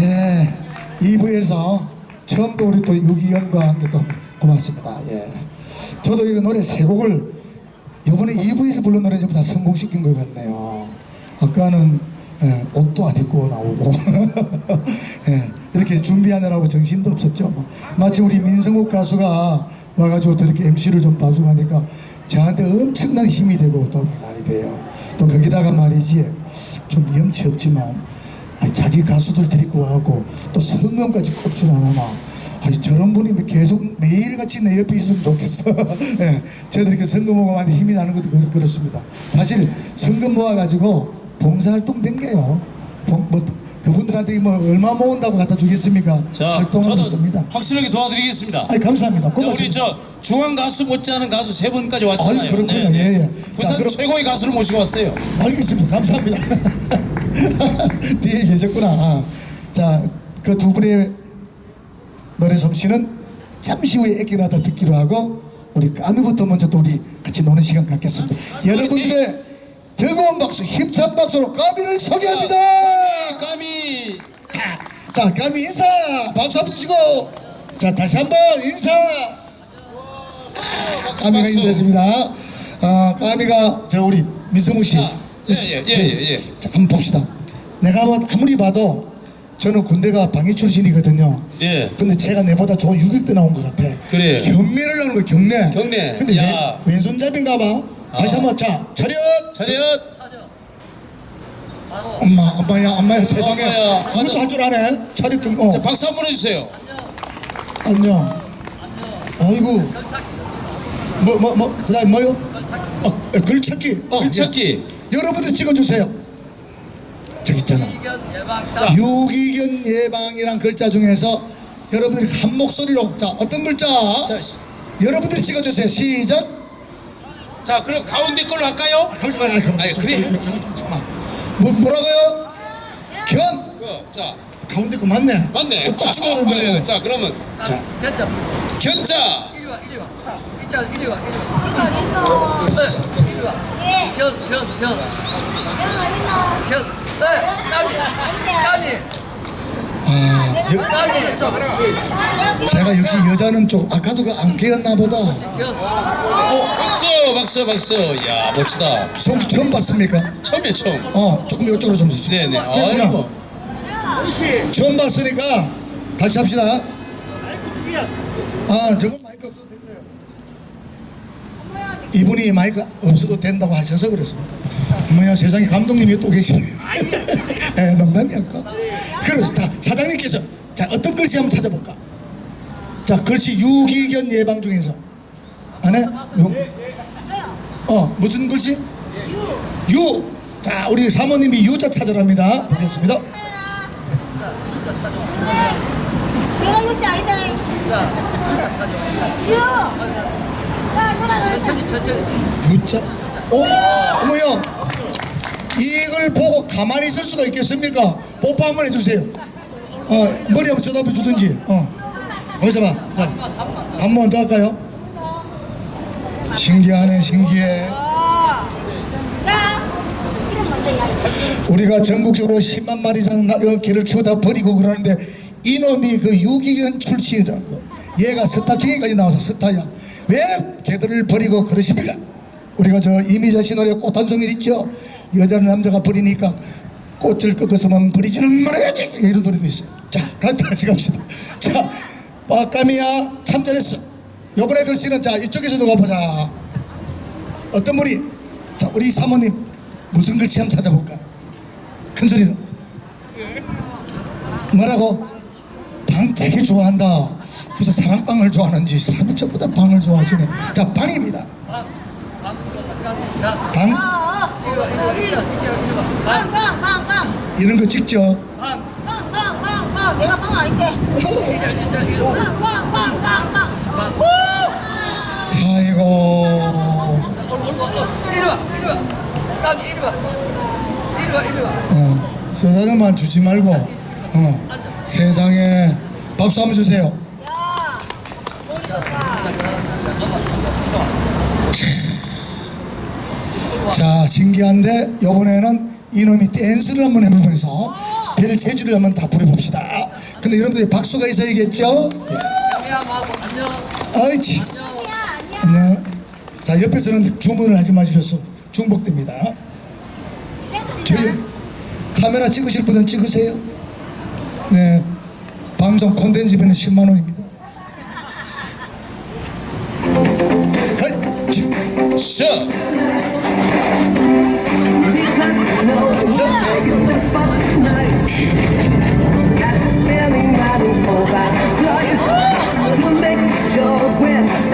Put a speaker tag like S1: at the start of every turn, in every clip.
S1: 예, 2부에서 처음 또 우리 또 유기현과 함께 또 고맙습니다. 예. 저도 이거 노래 세 곡을 이번에 2부에서 부른 노래 전부 다 성공시킨 것 같네요. 아까는 예, 옷도 안 입고 나오고 예, 이렇게 준비하느라고 정신도 없었죠. 뭐. 마치 우리 민성욱 가수가 와가지고 또 이렇게 MC를 좀 봐주고 하니까 저한테 엄청난 힘이 되고 도움이 많이 돼요. 또 거기다가 말이지 좀 염치 없지만 아니, 자기 가수들 데리고 와갖고 또 성금까지 꼽질 않아나 아니 저런 분이 계속 매일같이 내 옆에 있으면 좋겠어. 예, 저희들 이렇게 성금 모아가면 힘이 나는 것도 그렇- 그렇습니다. 사실 성금 모아가지고 봉사활동 댕겨요. 봉- 뭐, 그분들한테 뭐 얼마 모은다고 갖다 주겠습니까?
S2: 자,
S1: 활동하셨습니다.
S2: 확실하게 도와드리겠습니다.
S1: 아니 감사합니다.
S2: 자, 우리
S1: 고맙습니다.
S2: 저 중앙 가수 못지않은 가수 세 분까지 왔잖아요.
S1: 아유, 그렇군요.
S2: 네.
S1: 예, 예.
S2: 부산
S1: 자, 그럼-
S2: 최고의 가수를 모시고 왔어요.
S1: 알겠습니다. 감사합니다. 뒤에 계셨구나. 자, 그 두 분의 노래 솜씨는 잠시 후에 애기라다 듣기로 하고 우리 까미부터 먼저 또 우리 같이 노는 시간 갖겠습니다. 여러분들의 뜨거운 박수, 힘찬 박수로 까미를 소개합니다.
S2: 까미.
S1: 자, 까미 인사! 박수 한번 주시고 자, 다시 한번 인사! 까미가. 인사했습니다. 어, 까미가 저 우리 민성우 씨.
S2: 아, 예, 예, 예, 예, 예.
S1: 자, 한번 봅시다. 내가 뭐 아무리 봐도 저는 군대가 방위 출신이거든요.
S2: 예.
S1: 근데 제가 내보다 좋은 유격대 나온 것 같아.
S2: 그래요.
S1: 경례를 하는 거야, 경례.
S2: 경례.
S1: 근데
S2: 야.
S1: 왼, 왼손잡인가 봐. 다시
S2: 아.
S1: 한번, 자, 차렷!
S2: 차렷.
S1: 엄마, 엄마야, 엄마야, 세상에.
S2: 엄마야.
S1: 그것도. 할 줄 아네? 차렷 경, 어.
S2: 자, 박수 한 번 해주세요.
S1: 안녕. 아이고. 뭐, 뭐, 뭐, 그 다음 뭐요? 어, 에, 글찾기. 어,
S2: 글찾기.
S1: 예. 여러분들 찍어주세요. 저기 있잖아.
S2: 자.
S1: 유기견 예방이란 글자 중에서 여러분들이 한 목소리로 자 어떤 글자
S2: 자, 시-
S1: 여러분들이 찍어주세요 시작
S2: 자, 그럼 가운데 걸로 할까요?
S1: 잠시만 아니,
S2: 아니, 그래.
S1: 뭐, 뭐라고요? 견
S2: 그, 자,
S1: 가운데 거 맞네
S2: 맞네.
S1: 어, 딱 찍었는데
S2: 자, 그러면
S1: 자
S3: 견자
S2: 견자.
S3: 이리 와 이리 와 이자 이리 와 이리 와. 네, 이리 와 견 견 견 견 네, 까미
S1: 아, 여,
S3: 까미
S1: 제가 역시 여자는 좀 아까도 그안 깨었나 보다.
S3: 견
S2: 박수, 박수, 박수. 야, 멋지다.
S1: 송 처음 봤습니까?
S2: 처음이에요, 처음.
S1: 어 조금 이쪽으로 좀 주시죠.
S2: 네네.
S1: 그렇구나.
S2: 아이고.
S1: 처음 봤으니까 다시 합시다. 아 저거 마이크 없어도 된대요 이분이 마이크 없어도 된다고 하셔서 그랬습니다 뭐야 세상에 감독님이 또 계시네요 예, 농담이었고 그래서 자, 사장님께서 자 어떤 글씨 한번 찾아볼까 자 글씨 유기견 예방 중에서 안해? 유. 어 무슨 글씨? 유. 자 우리 사모님이 유자 찾으랍니다 보겠습니다
S4: 내가 육지 아니다.
S3: 자 견자 찾아
S4: 유.
S3: 천천히 천천히
S1: 유자? 어? 어머요 이걸 보고 가만히 있을 수가 있겠습니까? 뽀뽀 한번 해주세요 어 머리 한번 쳐다봐 주든지 어 어디서 봐 자, 한번 더 할까요? 신기하네 신기해. 우리가 전국적으로 10만 마리 이상 개를 키우다 버리고 그러는데 이놈이 그 유기견 출신이라고 얘가 스타킹에까지 나와서 스타야 왜 개들을 버리고 그러십니까? 우리가 저 이미자 씨 노래 꽃한 송이 있죠? 여자는 남자가 버리니까 꽃을 꺾어서만 버리지는 말아야지! 이런 노래도 있어요. 자 다- 다시 갑시다. 자 빠까미야 참 잘했어. 요번에 글씨는 자 이쪽에서 누가 보자. 어떤 분이? 자 우리 사모님 무슨 글씨 한번 찾아볼까? 큰 소리로. 뭐라고? 방 되게 좋아한다 무슨 사랑방을 좋아하는지 사람 전부 다 방을 좋아하시네 자
S3: 이리 와
S4: 빵, 빵, 빵, 빵.
S1: 이런 거 찍죠
S4: 빵, 빵, 빵, 빵. 내가 빵 아닌데. 빵, 빵, 빵, 빵, 빵. 후!
S1: 아이고
S3: 이리 와 이리 와 까미 이리 와 이리 와 이리 와
S1: 어, 서사장만 주지 말고 어, 세상에 박수 한번 주세요
S4: 야. 머리 좋다.
S1: 자 신기한데 이번에는 이놈이 댄스를 한번 해보면서 별 재주를 한번 다 부려봅시다. 근데 여러분들 박수가 있어야겠죠? 예. 아이치.
S4: 안녕.
S1: 안녕. 자, 옆에서는 주문을 하지 마주셔서 중복됩니다. 저희 카메라 찍으실 분은 찍으세요. 네. 방송 콘텐츠 비는 10만 원입니다.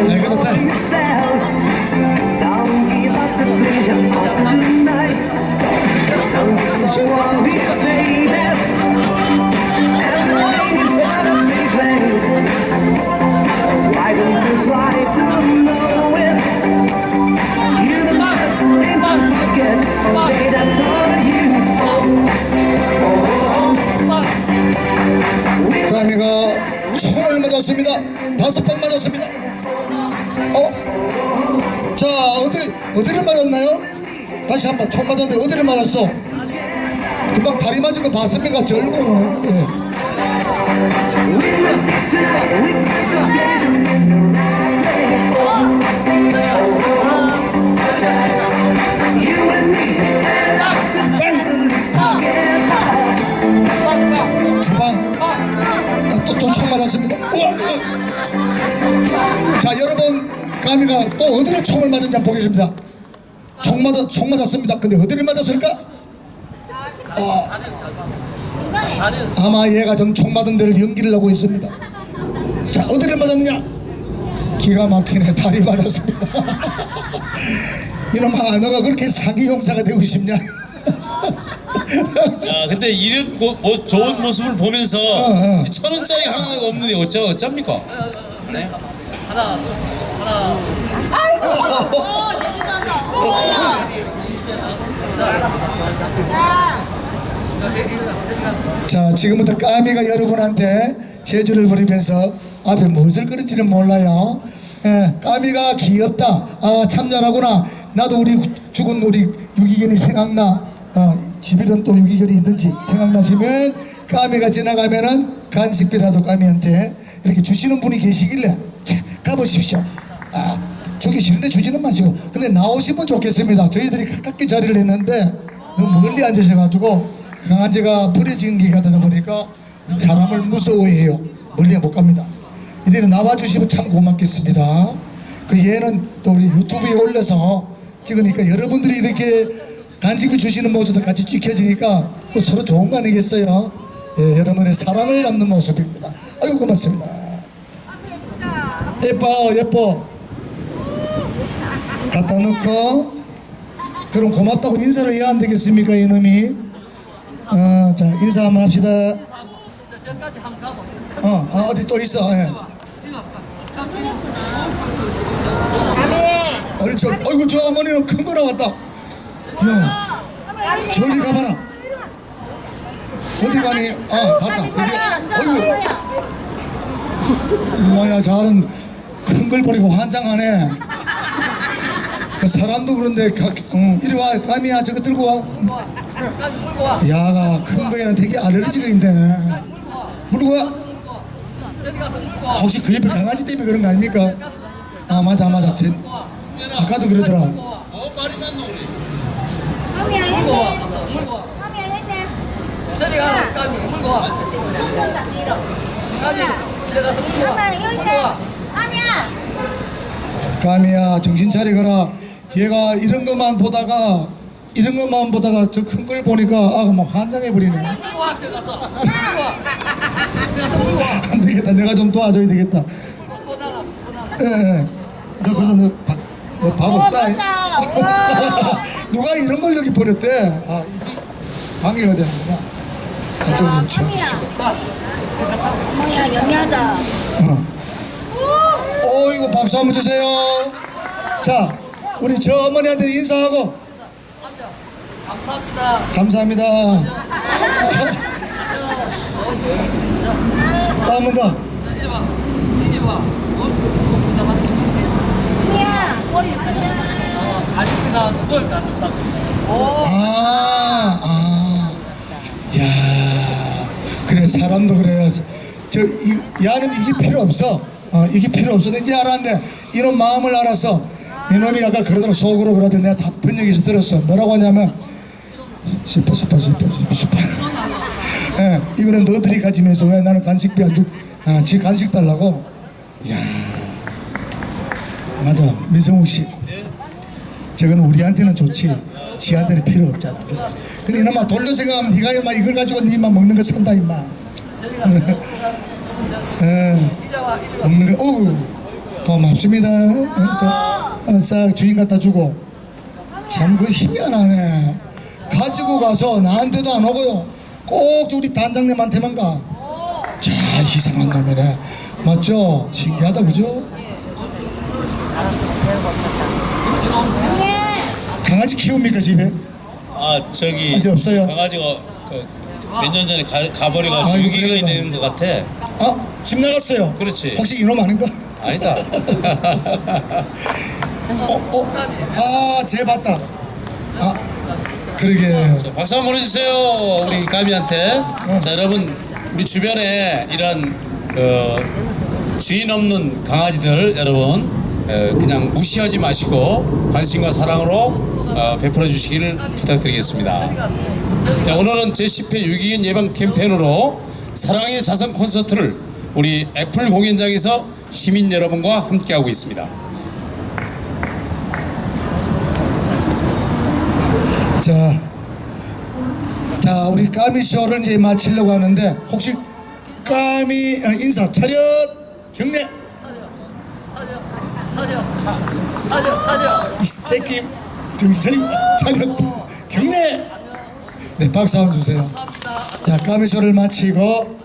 S1: 이거 좋다. 맞았습니다. 다섯 방 맞았습니다. 어? 자, 어디, 어디를 맞았나요? 다시 한번 총 맞았는데 어디를 맞았어? 금방 다리 맞은 거 봤습니까? 오네. 예. 어디를 총을 맞은지 한번 보겠습니다. 총 맞았, 총 맞았습니다. 근데 어디를 맞았을까? 아, 아마 얘가 좀 총 맞은 데를 연기를 하고 있습니다. 자, 어디를 맞았느냐? 기가 막히네. 다리 맞았습니다. 이놈아, 너가 그렇게 사기 용사가 되고 싶냐?
S2: 야, 근데 이런 고, 뭐, 좋은 모습을 보면서
S1: 어.
S2: 이천 원짜리 하나가 없는데 어쩌 어쩝니까? 네?
S3: 하나, 둘, 하나.
S1: 자 지금부터 까미가 여러분한테 제주를 부리면서 앞에 무엇을 그런지는 몰라요. 예, 까미가 귀엽다. 아 참잘하구나. 나도 우리 죽은 우리 유기견이 생각나. 어, 집에는 또 유기견이 있는지 생각나시면 까미가 지나가면은 간식비라도 까미한테 이렇게 주시는 분이 계시길래 자, 가보십시오. 아 주기 싫은데 주지는 마시고 근데 나오시면 좋겠습니다 저희들이 가깝게 자리를 했는데 너무 멀리 앉으셔가지고 강아지가 버려진 게 가다 보니까 사람을 무서워해요. 멀리 못 갑니다. 이래는 나와주시면 참 고맙겠습니다. 그 얘는 또 우리 유튜브에 올려서 찍으니까 여러분들이 이렇게 간식을 주시는 모습도 같이 찍혀지니까 또 서로 좋은 거 아니겠어요? 예, 여러분의 사랑을 담는 모습입니다. 아유 고맙습니다. 예뻐 예뻐 갖다 놓고 그럼 고맙다고 인사를 해야 안 되겠습니까 이놈이? 어, 자 인사 한번 합시다. 어, 아, 어디 또 있어? 예. 어이, 저, 어이구 저 어머니는 큰 거 나왔다. 야 저리 가봐라. 어디 가니? 아 봤다. 여기. 어이구. 뭐야 저는 큰 걸 버리고 환장하네. 그 사람도 그런데 가, 어, 이리 와 까미야 저거 들고 와
S3: 까지 물고 와.
S1: 야가 큰 거에는 되게 알레르기가 있네 물고 와. 혹시 그 옆에 강아지 때문에 그런 거 아닙니까? 아 맞아 맞아 제, 아까도 그러더라
S2: 어, 말이 우리.
S3: 물고 와.
S4: 했네.
S3: 와.
S4: 까미야 했네.
S3: 저리 가서 까지 물고 와. 저리 가서 물고 와.
S4: 까미야
S1: 정신 차리거라 얘가 이런 것만 보다가 이런 것만 보다가 저 큰 걸 보니까 아가 막 환장해 버리네
S3: 물고 와. 저리 가서. 물고 와. 저리 가서 와.
S1: 안 되겠다 내가 좀 도와줘야 되겠다
S3: 또 나가. 또 나가.
S1: 예 예 너 그래서 너, 밥, 너밥 없다. 누가 이런 걸 여기 버렸대 아 이게 방해가 되는구나 안쪽으로 좀 치워주시고
S3: 자.
S4: 어머야 영리하다.
S1: 어. 어 이거 박수 한번 주세요 자 우리 저 어머니한테 인사하고
S3: 감사합니다.
S1: 감사합니다.
S4: 다음은
S3: 다. 아 아, 아. 야,
S1: 그래 사람도 그래요. 저 이, 야는 이게 필요 없어. 어, 이게 필요 없어. 이제 알았는데 이런 마음을 알아서 이놈이 아까 그러더라, 속으로 그러더니 내가 다 번역해서 들었어. 뭐라고 하냐면, 싶어, 싶어, 싶어, 싶어, 싶어. 예, 이거는 너들이 가지면서 왜 나는 간식비 안 주, 아, 지 간식 달라고? 이야. 맞아, 민성욱 씨. 저거는 우리한테는 좋지. 지한테는 필요 없잖아. 근데 이놈아 돌려 생각하면 네가 임마 이걸 가지고 네 임마 먹는 거 산다 임마. 예, 먹는 거, 어우, 고맙습니다. 어, 싹 주인 갖다 주고. 참 그 희한하네. 가지고 가서 나한테도 안 오고요. 꼭 우리 단장님한테만 가. 자, 이상한 놈이네. 맞죠? 신기하다, 그죠? 강아지 키웁니까, 집에?
S2: 아 저기
S1: 아직 없어요?
S2: 강아지가 그몇년 전에 가, 가버려가지고
S1: 아이고,
S2: 유기견이
S1: 그래요?
S2: 되는 것 같아.
S1: 아, 집 나갔어요.
S2: 그렇지.
S1: 혹시 이놈 아닌가?
S2: 아니다.
S1: 어, 어, 아, 쟤 봤다. 아, 그러게.
S2: 박수 한번 보내주세요 우리 까미한테. 자 여러분 우리 주변에 이런 어, 주인 없는 강아지들 여러분 어, 그냥 무시하지 마시고 관심과 사랑으로 어, 베풀어 주시기를 부탁드리겠습니다. 자 오늘은 제10회 유기견 예방 캠페인으로 사랑의 자선 콘서트를 우리 애플 공연장에서 시민 여러분과 함께하고 있습니다.
S1: 자, 자, 우리 까미 쇼를 이제 마치려고 하는데, 혹시 까미 어, 인사 차렷 경례
S3: 차려 차려
S1: 이 새끼 정신 차리고 차렷 경례 네 박수 한번 주세요. 자 까미 쇼를 마치고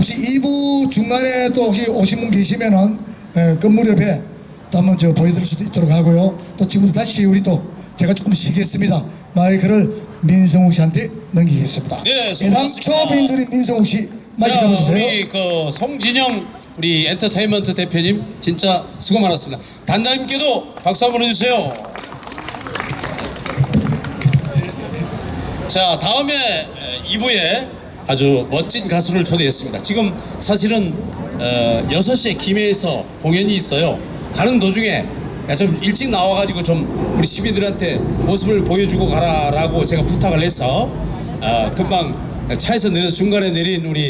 S1: 혹시 2부 중간에 또 혹시 오신 분 계시면은 에, 그 무렵에 또 한번 저 보여드릴 수도 있도록 하고요. 또 지금부터 다시 우리 또 제가 조금 쉬겠습니다. 마이크를 민성욱 씨한테 넘기겠습니다.
S2: 네, 수고하셨습니다.
S1: 애당초 빈소리 민성욱 씨 마이크
S2: 자,
S1: 잡아주세요.
S2: 우리 그 송진영 우리 엔터테인먼트 대표님 진짜 수고 많았습니다. 단장님께도 박수 한번 해주세요. 자, 다음에 2부에 아주 멋진 가수를 초대했습니다. 지금 사실은 어, 6시에 김해에서 공연이 있어요. 가는 도중에 야, 좀 일찍 나와가지고 좀 우리 시민들한테 모습을 보여주고 가라라고 제가 부탁을 해서 어, 금방 차에서 내려 중간에 내린 우리